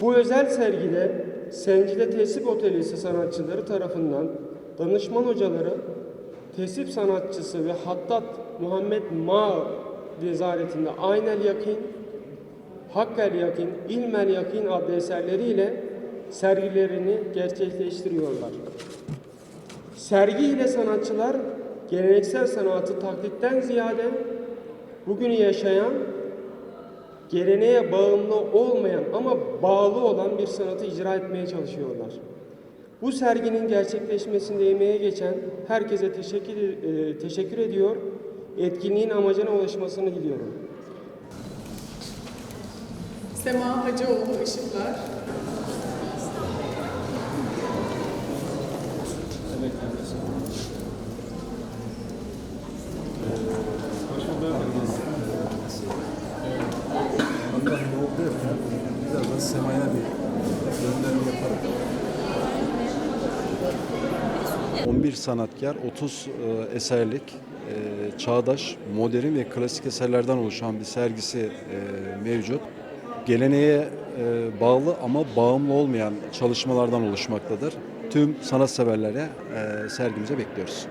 Bu özel sergide Sencide Tesip Otelisi sanatçıları tarafından danışman hocaları, tesip sanatçısı ve hattat Muhammed Ma nezaretinde Aynel Yakin, Hakkel Yakin, İlmel Yakin adlı eserleriyle sergilerini gerçekleştiriyorlar. Sergi ile sanatçılar geleneksel sanatı taklitten ziyade bugünü yaşayan geleneğe bağımlı olmayan ama bağlı olan bir sanatı icra etmeye çalışıyorlar. Bu serginin gerçekleşmesinde emeğe geçen herkese teşekkür, e, teşekkür ediyor. Etkinliğin amacına ulaşmasını diliyorum. Sema Hacıoğlu Işıklar. Birazdan Sema'ya bir gönderme yaparım. 11 sanatkar, 30 e, eserlik, e, çağdaş, modern ve klasik eserlerden oluşan bir sergisi e, mevcut. Geleneğe bağlı ama bağımlı olmayan çalışmalardan oluşmaktadır. Tüm sanatseverlere sergimize bekliyoruz.